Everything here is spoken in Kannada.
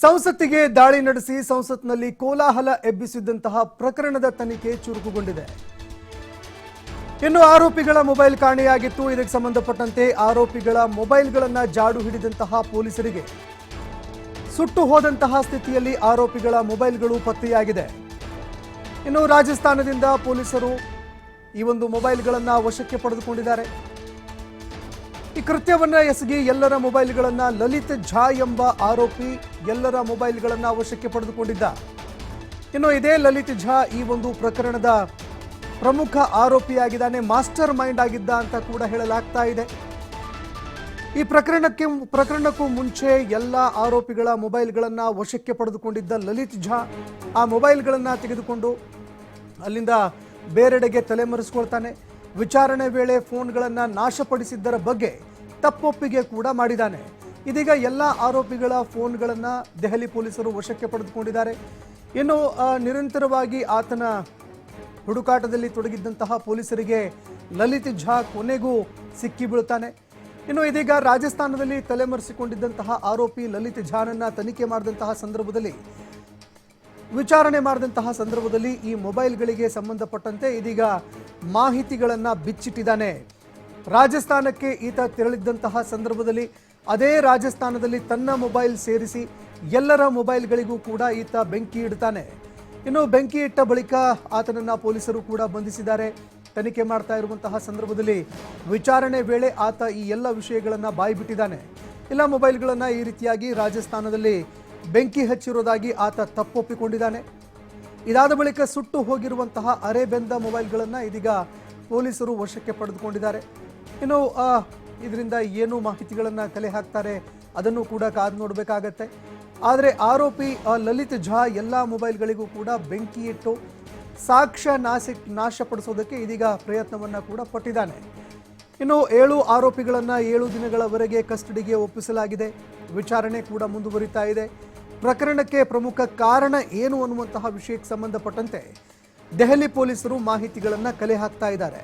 ಸಂಸತ್ತಿಗೆ ದಾಳಿ ನಡೆಸಿ ಸಂಸತ್ನಲ್ಲಿ ಕೋಲಾಹಲ ಎಬ್ಬಿಸಿದ್ದಂತಹ ಪ್ರಕರಣದ ತನಿಖೆ ಚುರುಕುಗೊಂಡಿದೆ. ಇನ್ನು ಆರೋಪಿಗಳ ಮೊಬೈಲ್ ಕಾಣೆಯಾಗಿತ್ತು. ಇದಕ್ಕೆ ಸಂಬಂಧಪಟ್ಟಂತೆ ಆರೋಪಿಗಳ ಮೊಬೈಲ್ಗಳನ್ನು ಜಾಡು ಹಿಡಿದಂತಹ ಪೊಲೀಸರಿಗೆ ಸುಟ್ಟು ಹೋದಂತಹ ಸ್ಥಿತಿಯಲ್ಲಿ ಆರೋಪಿಗಳ ಮೊಬೈಲ್ಗಳು ಪತ್ತೆಯಾಗಿದೆ. ಇನ್ನು ರಾಜಸ್ಥಾನದಿಂದ ಪೊಲೀಸರು ಈ ಒಂದು ಮೊಬೈಲ್ಗಳನ್ನು ವಶಕ್ಕೆ ಪಡೆದುಕೊಂಡಿದ್ದಾರೆ. ಈ ಕೃತ್ಯವನ್ನ ಎಸಗಿ ಎಲ್ಲರ ಮೊಬೈಲ್ಗಳನ್ನ ಲಲಿತ್ ಝಾ ಎಂಬ ಆರೋಪಿ ಎಲ್ಲರ ಮೊಬೈಲ್ಗಳನ್ನ ವಶಕ್ಕೆ ಪಡೆದುಕೊಂಡಿದ್ದ. ಇನ್ನು ಇದೇ ಲಲಿತ್ ಝಾ ಈ ಒಂದು ಪ್ರಕರಣದ ಪ್ರಮುಖ ಆರೋಪಿಯಾಗಿದ್ದಾನೆ, ಮಾಸ್ಟರ್ ಮೈಂಡ್ ಆಗಿದ್ದ ಅಂತ ಕೂಡ ಹೇಳಲಾಗ್ತಾ ಇದೆ. ಈ ಪ್ರಕರಣಕ್ಕೆ ಪ್ರಕರಣಕ್ಕೂ ಮುಂಚೆ ಎಲ್ಲ ಆರೋಪಿಗಳ ಮೊಬೈಲ್ಗಳನ್ನು ವಶಕ್ಕೆ ಪಡೆದುಕೊಂಡಿದ್ದ ಲಲಿತ್ ಝಾ ಆ ಮೊಬೈಲ್ಗಳನ್ನು ತೆಗೆದುಕೊಂಡು ಅಲ್ಲಿಂದ ಬೇರೆಡೆಗೆ ತಲೆಮರೆಸ್ಕೊಳ್ತಾನೆ. ವಿಚಾರಣೆ ವೇಳೆ ಫೋನ್ಗಳನ್ನು ನಾಶಪಡಿಸಿದ್ದರ ಬಗ್ಗೆ ತಪ್ಪೊಪ್ಪಿಗೆ ಕೂಡ ಮಾಡಿದ್ದಾನೆ. ಇದೀಗ ಎಲ್ಲ ಆರೋಪಿಗಳ ಫೋನ್ಗಳನ್ನು ದೆಹಲಿ ಪೊಲೀಸರು ವಶಕ್ಕೆ ಪಡೆದುಕೊಂಡಿದ್ದಾರೆ. ಇನ್ನು ನಿರಂತರವಾಗಿ ಆತನ ಹುಡುಕಾಟದಲ್ಲಿ ತೊಡಗಿದ್ದಂತಹ ಪೊಲೀಸರಿಗೆ ಲಲಿತ್ ಝಾ ಕೊನೆಗೂ ಸಿಕ್ಕಿ ಬೀಳ್ತಾನೆ ಇನ್ನು, ಇದೀಗ ರಾಜಸ್ಥಾನದಲ್ಲಿ ತಲೆಮರೆಸಿಕೊಂಡಿದ್ದಂತಹ ಆರೋಪಿ ಲಲಿತ್ ಝಾನನ್ನ ತನಿಖೆ ಮಾಡಿದಂತಹ ಸಂದರ್ಭದಲ್ಲಿ ವಿಚಾರಣೆ ಮಾಡಿದಂತಹ ಸಂದರ್ಭದಲ್ಲಿ ಈ ಮೊಬೈಲ್ಗಳಿಗೆ ಸಂಬಂಧಪಟ್ಟಂತೆ ಇದೀಗ ಮಾಹಿತಿಗಳನ್ನು ಬಿಚ್ಚಿಟ್ಟಿದ್ದಾನೆ. ರಾಜಸ್ಥಾನಕ್ಕೆ ಈತ ತೆರಳಿದ್ದಂತಹ ಸಂದರ್ಭದಲ್ಲಿ ಅದೇ ರಾಜಸ್ಥಾನದಲ್ಲಿ ತನ್ನ ಮೊಬೈಲ್ ಸೇರಿಸಿ ಎಲ್ಲರ ಮೊಬೈಲ್ಗಳಿಗೂ ಕೂಡ ಈತ ಬೆಂಕಿ ಇಡ್ತಾನೆ. ಇನ್ನು ಬೆಂಕಿ ಇಟ್ಟ ಬಳಿಕ ಆತನನ್ನ ಪೊಲೀಸರು ಕೂಡ ಬಂಧಿಸಿದ್ದಾರೆ. ತನಿಖೆ ಮಾಡ್ತಾ ಇರುವಂತಹ ಸಂದರ್ಭದಲ್ಲಿ ವಿಚಾರಣೆ ವೇಳೆ ಆತ ಈ ಎಲ್ಲ ವಿಷಯಗಳನ್ನು ಬಾಯಿಬಿಟ್ಟಿದ್ದಾನೆ. ಎಲ್ಲ ಮೊಬೈಲ್ಗಳನ್ನು ಈ ರೀತಿಯಾಗಿ ರಾಜಸ್ಥಾನದಲ್ಲಿ ಬೆಂಕಿ ಹಚ್ಚಿರೋದಾಗಿ ಆತ ತಪ್ಪೊಪ್ಪಿಕೊಂಡಿದ್ದಾನೆ. ಇದಾದ ಬಳಿಕ ಸುಟ್ಟು ಹೋಗಿರುವಂತಹ ಅರೆಬೆಂದ ಮೊಬೈಲ್ಗಳನ್ನು ಇದೀಗ ಪೊಲೀಸರು ವಶಕ್ಕೆ ಪಡೆದುಕೊಂಡಿದ್ದಾರೆ. ಇನ್ನು ಇದರಿಂದ ಏನು ಮಾಹಿತಿಗಳನ್ನು ಕಲೆ ಹಾಕ್ತಾರೆ ಅದನ್ನು ಕೂಡ ಕಾದು ನೋಡಬೇಕಾಗತ್ತೆ. ಆದರೆ ಆರೋಪಿ ಲಲಿತ್ ಝಾ ಎಲ್ಲ ಮೊಬೈಲ್ಗಳಿಗೂ ಕೂಡ ಬೆಂಕಿ ಇಟ್ಟು ಸಾಕ್ಷ್ಯ ನಾಶ ನಾಶಪಡಿಸೋದಕ್ಕೆ ಇದೀಗ ಪ್ರಯತ್ನವನ್ನು ಕೂಡ ಪಟ್ಟಿದ್ದಾನೆ. ಇನ್ನು ಏಳು ಆರೋಪಿಗಳನ್ನು ಏಳು ದಿನಗಳವರೆಗೆ ಕಸ್ಟಡಿಗೆ ಒಪ್ಪಿಸಲಾಗಿದೆ. ವಿಚಾರಣೆ ಕೂಡ ಮುಂದುವರಿತಾ ಇದೆ. ಪ್ರಕರಣಕ್ಕೆ ಪ್ರಮುಖ ಕಾರಣ ಏನು ಅನ್ನುವಂತಹ ವಿಷಯಕ್ಕೆ ಸಂಬಂಧಪಟ್ಟಂತೆ ದೆಹಲಿ ಪೊಲೀಸರು ಮಾಹಿತಿಗಳನ್ನು ಕಲೆ ಹಾಕ್ತಾ ಇದ್ದಾರೆ.